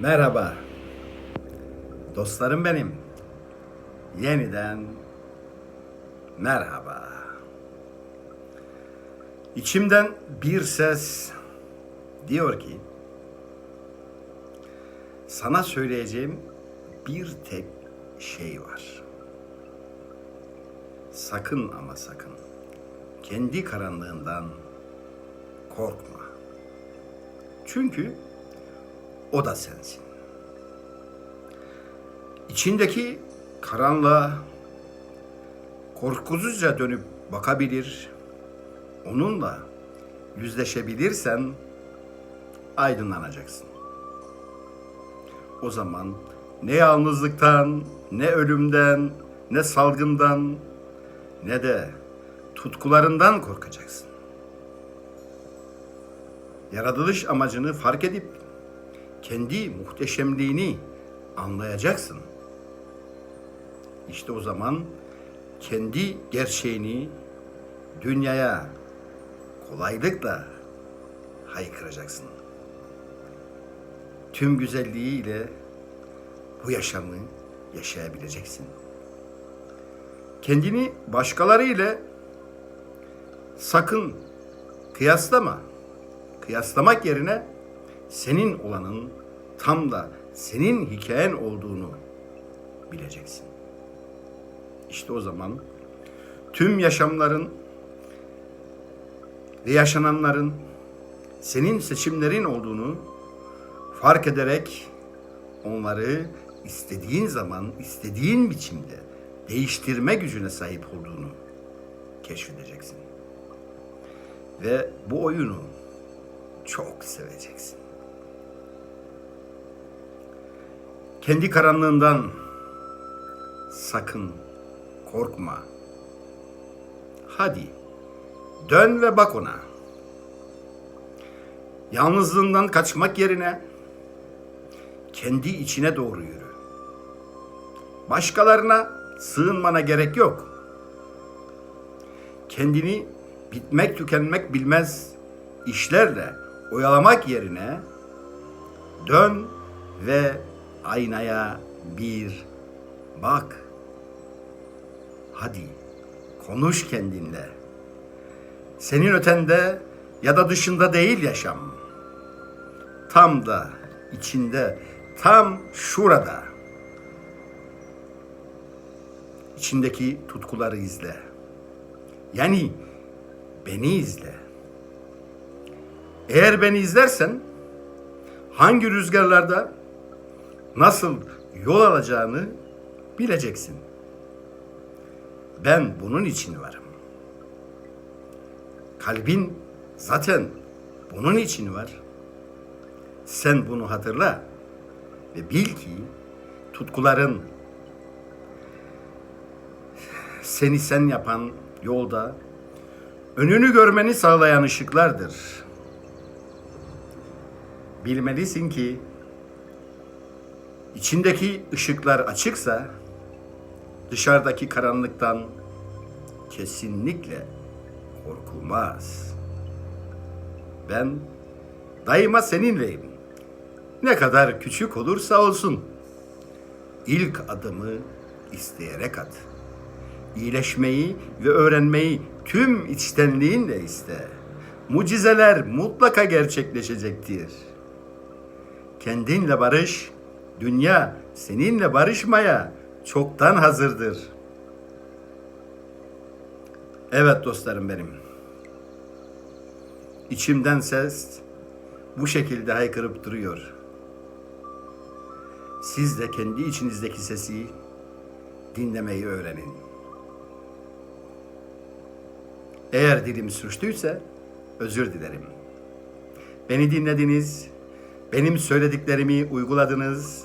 Merhaba. Dostlarım benim. Yeniden merhaba. İçimden bir ses diyor ki sana söyleyeceğim bir tek şey var. Sakın ama sakın kendi karanlığından korkma. Çünkü o da sensin. İçindeki karanlığa korkusuzca dönüp bakabilir, onunla yüzleşebilirsen aydınlanacaksın. O zaman ne yalnızlıktan, ne ölümden, ne salgından, ne de tutkularından korkacaksın. Yaratılış amacını fark edip kendi muhteşemliğini anlayacaksın. İşte o zaman kendi gerçeğini dünyaya kolaylıkla haykıracaksın. Tüm güzelliğiyle bu yaşamı yaşayabileceksin. Kendini başkaları ile sakın kıyaslama. Kıyaslamak yerine senin olanın tam da senin hikayen olduğunu bileceksin. İşte o zaman tüm yaşamların ve yaşananların senin seçimlerin olduğunu fark ederek onları istediğin zaman, istediğin biçimde değiştirme gücüne sahip olduğunu keşfedeceksin. Ve bu oyunu çok seveceksin. Kendi karanlığından sakın korkma. Hadi dön ve bak ona. Yalnızlığından kaçmak yerine kendi içine doğru yürü. Başkalarına sığınmana gerek yok. Kendini bitmek tükenmek bilmez işlerle oyalamak yerine dön ve aynaya bir bak. Hadi konuş kendinle. Senin ötende ya da dışında değil yaşam. Tam da içinde, tam şurada. İçindeki tutkuları izle. Yani beni izle. Eğer beni izlersen hangi rüzgarlarda nasıl yol alacağını bileceksin. Ben bunun için varım. Kalbin zaten bunun için var. Sen bunu hatırla ve bil ki tutkuların seni sen yapan yolda önünü görmeni sağlayan ışıklardır. Bilmelisin ki içindeki ışıklar açıksa dışarıdaki karanlıktan kesinlikle korkulmaz. Ben daima seninleyim. Ne kadar küçük olursa olsun. İlk adımı isteyerek at. İyileşmeyi ve öğrenmeyi tüm içtenliğinle iste. Mucizeler mutlaka gerçekleşecektir. Kendinle barış, dünya seninle barışmaya çoktan hazırdır. Evet dostlarım benim. İçimden ses bu şekilde haykırıp duruyor. Siz de kendi içinizdeki sesi dinlemeyi öğrenin. Eğer dilim sürçtüyse özür dilerim. Beni dinlediniz, benim söylediklerimi uyguladınız,